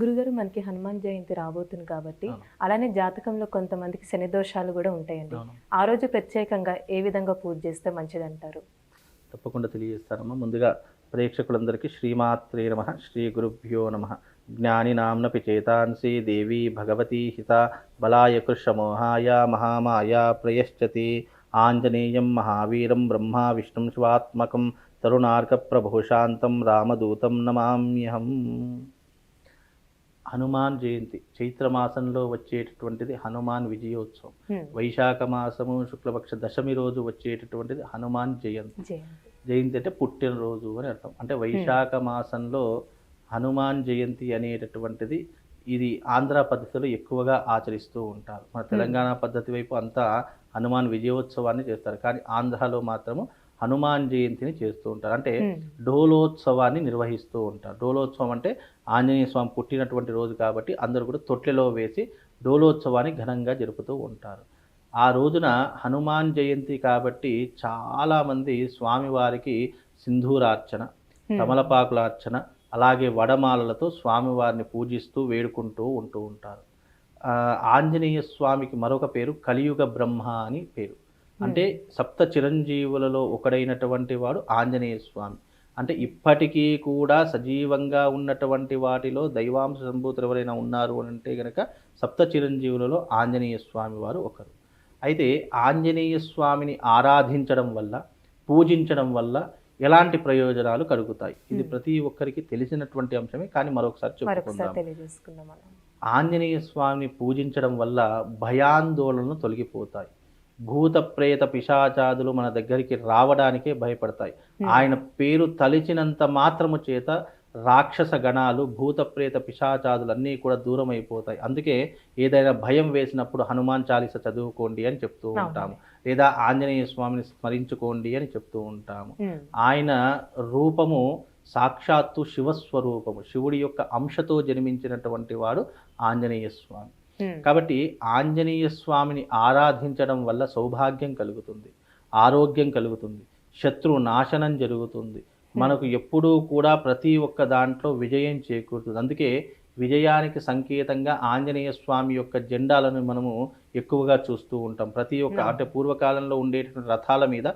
గురుగారు మనకి హనుమాన్ జయంతి రాబోతుంది కాబట్టి అలానే జాతకంలో కొంతమందికి శని దోషాలు కూడా ఉంటాయండి. ఆ రోజు ప్రత్యేకంగా ఏ విధంగా పూజ చేస్తే మంచిదంటారు? తప్పకుండా తెలియజేస్తానమ్మా ముందుగా ప్రేక్షకులందరికీ శ్రీమాత్రే నమ శ్రీ గురుభ్యో నమ. జ్ఞాని నామ్నపి చేతాంసి దేవి భగవతి హిత బలాయ కృష్ణమోహాయ మహామాయ ప్రయశ్చతి. ఆంజనేయం మహావీరం బ్రహ్మ విష్ణుం శివాత్మకం. తరుణార్కప్రభుశాంతం రామదూతం నమామ్యహం హనుమాన్ జయంతి చైత్రమాసంలో వచ్చేటటువంటిది హనుమాన్ విజయోత్సవం. వైశాఖ మాసము శుక్లపక్ష దశమి రోజు వచ్చేటటువంటిది హనుమాన్ జయంతి. జయంతి. జయంతి అంటే పుట్టినరోజు అని అర్థం. అంటే వైశాఖ మాసంలో హనుమాన్ జయంతి అనేటటువంటిది ఇది ఆంధ్ర పద్ధతిలో ఎక్కువగా ఆచరిస్తూ ఉంటారు. మన తెలంగాణ పద్ధతి వైపు అంతా హనుమాన్ విజయోత్సవాన్ని చేస్తారు. కానీ ఆంధ్రాలో మాత్రము హనుమాన్ జయంతిని చేస్తూ ఉంటారు. అంటే. డోలోత్సవాన్ని నిర్వహిస్తూ ఉంటారు. డోలోత్సవం అంటే ఆంజనేయ స్వామి పుట్టినటువంటి రోజు కాబట్టి అందరూ కూడా తొట్టెలో వేసి డోలోత్సవాన్ని ఘనంగా జరుపుతూ ఉంటారు. ఆ రోజున హనుమాన్ జయంతి కాబట్టి చాలామంది స్వామివారికి సింధూరార్చన. తమలపాకులార్చన అలాగే వడమాలలతో స్వామివారిని పూజిస్తూ వేడుకుంటూ ఉంటూ ఉంటారు. ఆంజనేయ స్వామికి మరొక పేరు కలియుగ బ్రహ్మ అని పేరు. అంటే సప్త చిరంజీవులలో ఒకడైనటువంటి వాడు ఆంజనేయ స్వామి. అంటే ఇప్పటికీ కూడా సజీవంగా ఉన్నటువంటి వాటిలో దైవాంశ సంభూతులు ఎవరైనా ఉన్నారు అని అంటే గనక సప్త చిరంజీవులలో ఆంజనేయ స్వామి వారు ఒకరు. అయితే ఆంజనేయ స్వామిని ఆరాధించడం వల్ల పూజించడం వల్ల ఎలాంటి ప్రయోజనాలు కలుగుతాయి? ఇది ప్రతి ఒక్కరికి తెలిసినటువంటి అంశమే కానీ మరొకసారి చెప్పుకుందాం. ఆంజనేయ స్వామిని పూజించడం వల్ల భయాందోళనలు తొలగిపోతాయి. భూత ప్రేత పిశాచాదులు మన దగ్గరికి రావడానికే భయపడతాయి. ఆయన పేరు తలిచినంత మాత్రము చేత రాక్షస గణాలు భూత ప్రేత పిశాచాదులన్నీ కూడా దూరం అయిపోతాయి అందుకే ఏదైనా భయం వేసినప్పుడు హనుమాన్ చాలీస చదువుకోండి అని చెప్తూ ఉంటాము. లేదా ఆంజనేయ స్వామిని స్మరించుకోండి అని చెప్తూ ఉంటాము. హ్మ్. ఆయన రూపము సాక్షాత్తు శివస్వరూపము. శివుడి యొక్క అంశతో జన్మించినటువంటి వాడు ఆంజనేయ స్వామి. కాబట్టి ఆంజనేయ స్వామిని ఆరాధించడం వల్ల సౌభాగ్యం కలుగుతుంది ఆరోగ్యం కలుగుతుంది శత్రు నాశనం జరుగుతుంది. మనకు ఎప్పుడూ కూడా ప్రతి ఒక్క దాంట్లో విజయం చేకూరుతుంది. అందుకే విజయానికి సంకేతంగా ఆంజనేయ స్వామి యొక్క జెండాలను మనము ఎక్కువగా చూస్తూ ఉంటాం. ప్రతి ఒక్క అంటే పూర్వకాలంలో ఉండేటువంటి రథాల మీద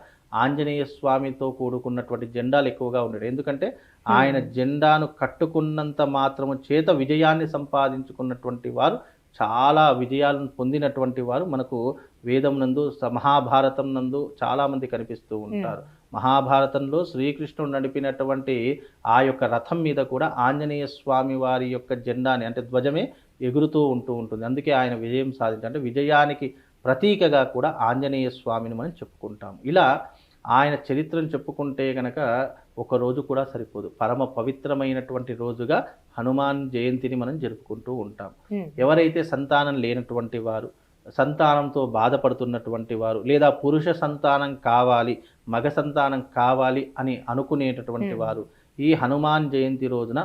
ఆంజనేయ స్వామితో కూడుకున్నటువంటి జెండాలు ఎక్కువగా ఉండేవి. ఎందుకంటే ఆయన జెండాను కట్టుకున్నంత మాత్రము చేత విజయాన్ని సంపాదించుకున్నటువంటి వారు చాలా విజయాలను పొందినటువంటి వారు మనకు వేదం నందు స- మహాభారతం నందు చాలామంది కనిపిస్తూ ఉంటారు. మహాభారతంలో శ్రీకృష్ణుడు నడిపినటువంటి ఆ యొక్క రథం మీద కూడా ఆంజనేయ స్వామి వారి యొక్క జెండాని అంటే ధ్వజమే ఎగురుతూ ఉంటూ ఉంటుంది. అందుకే ఆయన విజయం సాధించారు. అంటే విజయానికి ప్రతీకగా కూడా ఆంజనేయ స్వామిని మనం చెప్పుకుంటాం ఇలా ఆయన చరిత్రను చెప్పుకుంటే గనక ఒక రోజు కూడా సరిపోదు. పరమ పవిత్రమైనటువంటి రోజుగా హనుమాన్ జయంతిని మనం జరుపుకుంటూ ఉంటాం. ఎవరైతే సంతానం లేనటువంటి వారు సంతానంతో బాధపడుతున్నటువంటి వారు లేదా పురుష సంతానం కావాలి మగ సంతానం కావాలి అని అనుకునేటటువంటి వారు ఈ హనుమాన్ జయంతి రోజున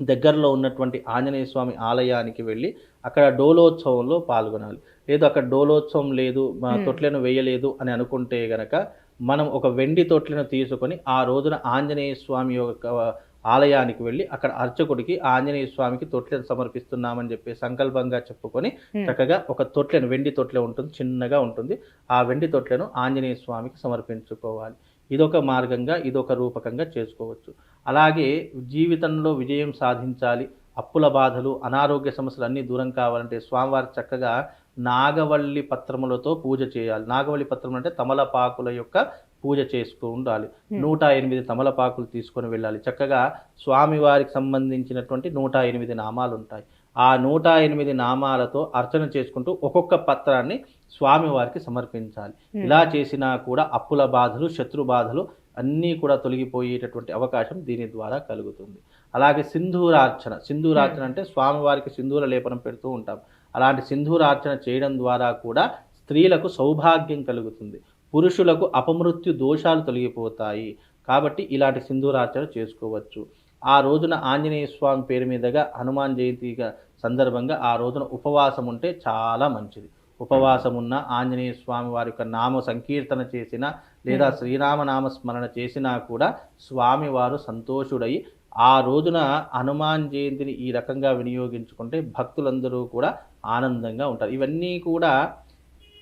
దగ్గరలో ఉన్నటువంటి ఆంజనేయ స్వామి ఆలయానికి వెళ్ళి అక్కడ డోలోత్సవంలో పాల్గొనాలి. లేదు అక్కడ డోలోత్సవం లేదు మా తొట్లను వేయలేదు అని అనుకుంటే గనక మనం ఒక వెండి తొట్లను తీసుకొని ఆ రోజున ఆంజనేయ స్వామి యొక్క ఆలయానికి వెళ్ళి అక్కడ అర్చకుడికి ఆంజనేయ స్వామికి తొట్లను సమర్పిస్తున్నామని చెప్పి సంకల్పంగా చెప్పుకొని చక్కగా ఒక తొట్లను వెండి తొట్లె ఉంటుంది చిన్నగా ఉంటుంది. ఆ వెండి తొట్లను ఆంజనేయ స్వామికి సమర్పించుకోవాలి. ఇదొక మార్గంగా ఇదొక రూపకంగా చేసుకోవచ్చు. అలాగే జీవితంలో విజయం సాధించాలి. అప్పుల బాధలు అనారోగ్య సమస్యలు అన్నీ దూరం కావాలంటే స్వామివారి చక్కగా నాగవల్లి పత్రములతో పూజ చేయాలి. నాగవల్లి పత్రం అంటే తమలపాకుల యొక్క పూజ చేస్తూ ఉండాలి. నూట ఎనిమిది తమలపాకులు తీసుకొని వెళ్ళాలి. చక్కగా స్వామివారికి సంబంధించినటువంటి నూట ఎనిమిది నామాలు ఉంటాయి ఆ నూట ఎనిమిది నామాలతో అర్చన చేసుకుంటూ ఒక్కొక్క పత్రాన్ని స్వామివారికి సమర్పించాలి. ఇలా చేసినా కూడా అప్పుల బాధలు శత్రు బాధలు అన్నీ కూడా తొలగిపోయేటటువంటి అవకాశం దీని ద్వారా కలుగుతుంది. అలాగే సింధూరార్చన. సింధూరార్చన అంటే స్వామివారికి సింధూర లేపనం పెడుతూ ఉంటాం. అలాంటి సింధూరార్చన చేయడం ద్వారా కూడా స్త్రీలకు సౌభాగ్యం కలుగుతుంది. పురుషులకు అపమృత్యు దోషాలు తొలగిపోతాయి. కాబట్టి ఇలాంటి సింధూరార్చన చేసుకోవచ్చు. ఆ రోజున ఆంజనేయ స్వామి పేరు మీదుగా హనుమాన్ జయంతిగా సందర్భంగా ఆ రోజున ఉపవాసం ఉంటే చాలా మంచిది. ఉపవాసం ఉన్న ఆంజనేయ స్వామి వారి యొక్క నామ సంకీర్తన చేసిన లేదా శ్రీరామ నామ స్మరణ చేసినా కూడా స్వామివారు సంతోషుడై ఆ రోజున హనుమాన్ జయంతిని ఈ రకంగా వినియోగించుకుంటే భక్తులందరూ కూడా ఆనందంగా ఉంటారు. ఇవన్నీ కూడా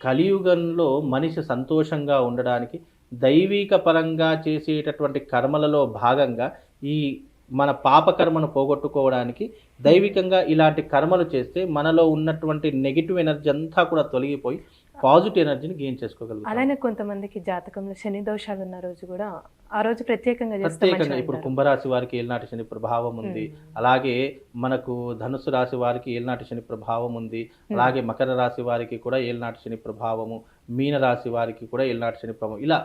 కలియుగంలో మనిషి సంతోషంగా ఉండడానికి దైవిక పరంగా చేసేటటువంటి కర్మలలో భాగంగా ఈ మన పాపకర్మను పోగొట్టుకోవడానికి దైవికంగా ఇలాంటి కర్మలు చేస్తే మనలో ఉన్నటువంటి నెగిటివ్ ఎనర్జీ అంతా కూడా తొలగిపోయి పాజిటివ్ ఎనర్జీని గెయిన్ చేసుకోగలుగుతాం. అలానే కొంతమందికి జాతకంలో శని దోషాలు ఉన్న రోజు కూడా ఆ రోజు ప్రత్యేకంగా ప్రత్యేకంగా ఇప్పుడు. కుంభరాశి వారికి ఏలినాటి శని ప్రభావం ఉంది. అలాగే మనకు ధనుసు రాశి వారికి ఏలినాటి శని ప్రభావం ఉంది. అలాగే మకర రాశి వారికి కూడా ఏలినాటి శని ప్రభావము. మీన రాశి వారికి కూడా ఏలినాటి శని ప్రభావం. ఇలా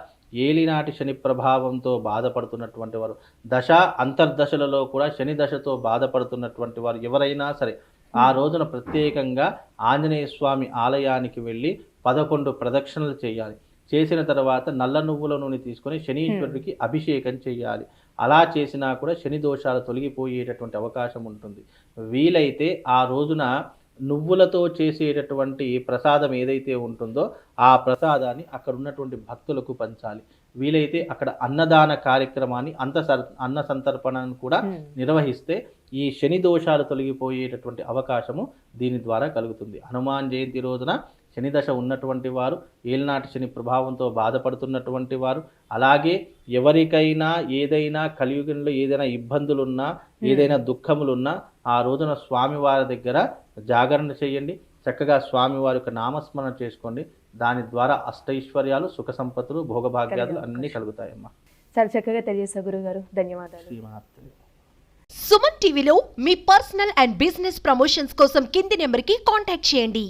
ఏలినాటి శని ప్రభావంతో బాధపడుతున్నటువంటి వారు దశ అంతర్దశలలో కూడా శని దశతో బాధపడుతున్నటువంటి వారు ఎవరైనా సరే ఆ రోజున ప్రత్యేకంగా ఆంజనేయ స్వామి ఆలయానికి వెళ్ళి పదకొండు ప్రదక్షిణలు చేయాలి. చేసిన తర్వాత నల్ల నువ్వుల నూనె తీసుకొని శనీశ్వరుడికి అభిషేకం చేయాలి. అలా చేసినా కూడా శని దోషాలు తొలగిపోయేటటువంటి అవకాశం ఉంటుంది. వీలైతే ఆ రోజున నువ్వులతో చేసేటటువంటి ప్రసాదం ఏదైతే ఉంటుందో ఆ ప్రసాదాన్ని అక్కడ ఉన్నటువంటి భక్తులకు పంచాలి. వీలైతే అక్కడ అన్నదాన కార్యక్రమాన్ని అంత అన్న సంతర్పణను కూడా. నిర్వహిస్తే ఈ శని దోషాలు తొలగిపోయేటటువంటి అవకాశము దీని ద్వారా కలుగుతుంది. హనుమాన్ జయంతి రోజున శని దశ ఉన్నటువంటి వారు ఏలినాటి శని ప్రభావంతో బాధపడుతున్నటువంటి వారు అలాగే ఎవరికైనా ఏదైనా కలియుగంలో ఏదైనా ఇబ్బందులున్నా ఏదైనా దుఃఖములున్నా ఆ రోజున స్వామివారి దగ్గర జాగరణ చేయండి. చక్కగా స్వామివారి యొక్క నామస్మరణ చేసుకోండి. దాని ద్వారా అష్టైశ్వర్యాలు సుఖ సంపత్తులు భోగభాగ్యాలు అన్నీ కలుగుతాయమ్మా. చాలా చక్కగా తెలియజేశారు గురుగారు ధన్యవాదాలు. సుమన్ టీవీలో మీ పర్సనల్ అండ్ బిజినెస్ ప్రమోషన్స్ కోసం కింది నెంబర్కి కాంటాక్ట్ చేయండి.